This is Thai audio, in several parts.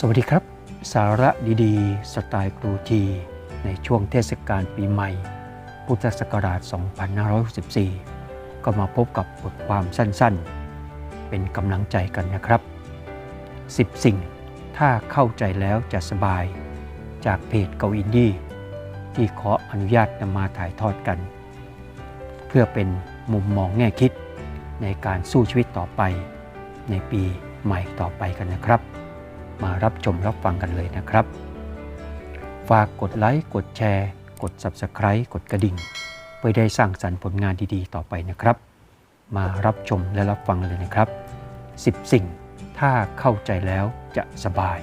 สวัสดีครับ สาระดีๆ สไตล์ครูที ในช่วงเทศกาลปีใหม่ พุทธศักราช 2564 ก็มาพบกับบทความสั้นๆ เป็นกำลังใจกันนะครับ 10 สิ่งถ้าเข้าใจแล้วจะสบาย จากเพจเกาอินดี้ที่ขออนุญาตนำมาถ่ายทอดกัน เพื่อเป็นมุมมองแง่คิดในการสู้ชีวิตต่อไป ในปีใหม่ต่อไปกันนะครับ มารับชมรับฟังกันเลยนะครับ ฝากกดไลค์กดแชร์ กด Subscribe กดกระดิ่ง เพื่อได้สร้างสรรค์ผลงานดีๆ ต่อไปนะครับ มารับชมและรับฟังเลยนะครับ 10 สิ่งถ้าเข้าใจแล้วจะสบาย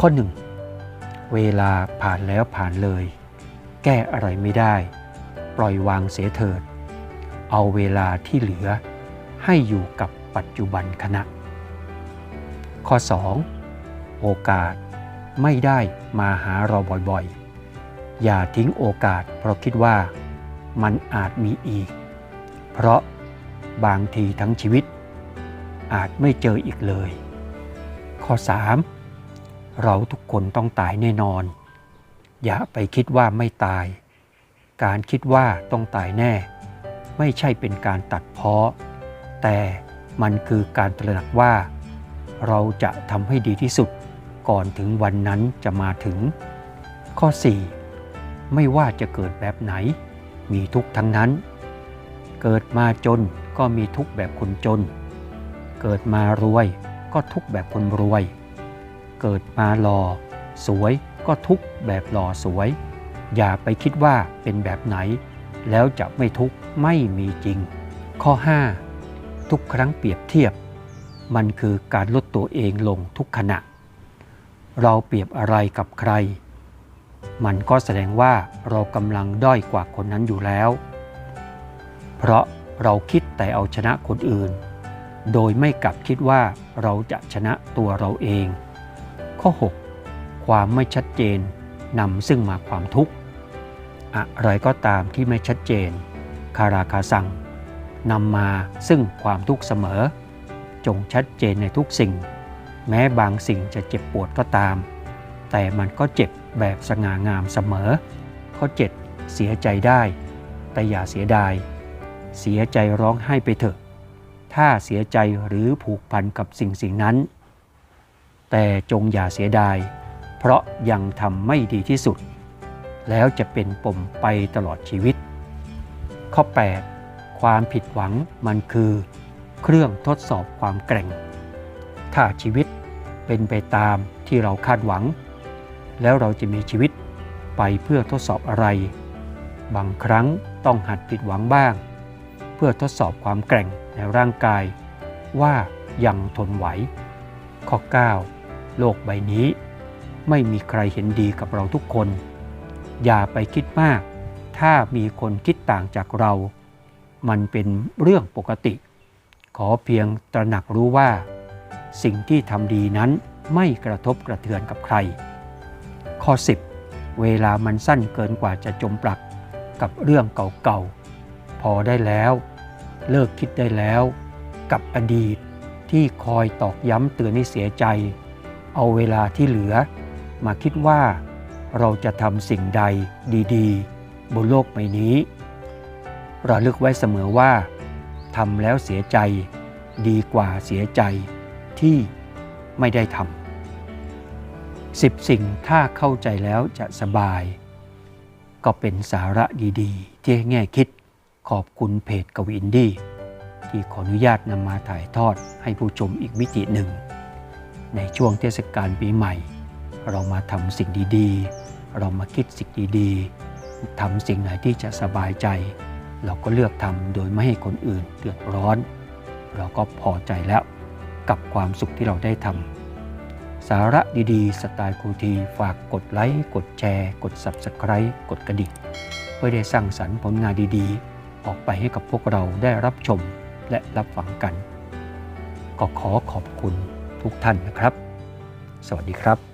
ข้อ 1 เวลาผ่านแล้วผ่านเลย แก้อะไรไม่ได้ ปล่อยวางเสียเถิด เอาเวลาที่เหลือให้อยู่กับปัจจุบันขณะ ข้อ 2. โอกาสไม่ได้มาหาเราบ่อยๆ อย่าทิ้งโอกาสเพราะคิดว่ามันอาจมีอีก เพราะบางทีทั้งชีวิต อาจไม่เจออีกเลย ข้อ 3. เราทุกคนต้องตายแน่นอน อย่าไปคิดว่าไม่ตาย การคิดว่าต้องตายแน่ ไม่ใช่เป็นการตัดเพ้อแต่มันคือการตระหนักว่า เราจะทำให้ดีที่สุดก่อนถึงวันนั้นจะมาถึง ข้อ 4. ไม่ว่าจะเกิดแบบไหน มีทุกทั้งนั้น เกิดมาจนก็มีทุกแบบคนจน เกิดมารวยก็ทุกแบบคนรวย เกิดมาหล่อสวยก็ทุกแบบหล่อสวย อย่าไปคิดว่าเป็นแบบไหน แล้วจะไม่ทุกไม่มีจริง ข้อ 5. ทุกครั้งเปรียบเทียบ มันคือการลดตัวเองลงทุกขณะ เราเปรียบอะไรกับใคร มันก็แสดงว่าเรากำลังด้อยกว่าคนนั้นอยู่แล้ว เพราะเราคิดแต่เอาชนะคนอื่น โดยไม่กลับคิดว่าเราจะชนะตัวเราเอง ข้อ 6. ความไม่ชัดเจนนำซึ่งมาความทุกข์ อะไรก็ตามที่ไม่ชัดเจน คาราคาซังนำมาซึ่งความทุกข์เสมอ จงชัดเจนในทุกสิ่ง แม้บางสิ่งจะเจ็บปวดก็ตาม แต่มันก็เจ็บแบบสง่างามเสมอ ข้อ 7 เสียใจได้ แต่อย่าเสียดาย เสียใจร้องไห้ไปเถอะ ถ้าเสียใจหรือผูกพันกับสิ่งสิ่งนั้น แต่จงอย่าเสียดาย เพราะยังทำไม่ดีที่สุด แล้วจะเป็นปมไปตลอดชีวิต ข้อ 8 ความผิดหวังมันคือ เครื่องทดสอบความแกร่ง ถ้าชีวิตเป็นไปตามที่เราคาดหวัง แล้วเราจะมีชีวิตไปเพื่อทดสอบอะไร บางครั้งต้องหัดผิดหวังบ้าง เพื่อทดสอบความแกร่งในร่างกาย ว่ายังทนไหว ข้อ 9 โลกใบนี้ ไม่มีใครเห็นดีกับเราทุกคน อย่าไปคิดมาก ถ้ามีคนคิดต่างจากเรา มันเป็นเรื่องปกติ ขอเพียงตระหนักรู้ว่า สิ่งที่ทำดีนั้นไม่กระทบกระเทือนกับใคร ข้อ 10 เวลามันสั้นเกินกว่าจะจมปลักกับเรื่องเก่าๆ พอได้แล้ว เลิกคิดได้แล้ว กับอดีตที่คอยตอกย้ำเตือนให้เสียใจ เอาเวลาที่เหลือ มาคิดว่าเราจะทำสิ่งใดดี ๆ บนโลกใบนี้ระลึกไว้เสมอว่า ทำแล้วเสียใจดีกว่าเสียใจที่ไม่ได้ทำสิบสิ่งถ้าเข้าใจแล้วจะสบาย ก็เป็นสาระดีๆ ที่แง่คิดขอบคุณเพจกวินดี้ที่ขออนุญาตนำมาถ่ายทอดให้ผู้ชมอีกมิติหนึ่ง ในช่วงเทศกาลปีใหม่ เรามาทำสิ่งดีๆ เรามาคิดสิ่งดีๆทำสิ่งไหนที่จะสบายใจ เราก็เลือกทำโดยไม่ให้คนอื่นเดือดร้อน เราก็พอใจแล้วกับความสุขที่เราได้ทำสาระดีๆ สไตล์ครูทีฝากกดไลค์กดแชร์ กด Subscribe กดกระดิ่งเพื่อได้สร้างสรรค์ผลงานดีๆ ออกไปให้กับพวกเราได้รับชมและรับฟังกัน ก็ขอขอบคุณทุกท่านนะครับ สวัสดีครับ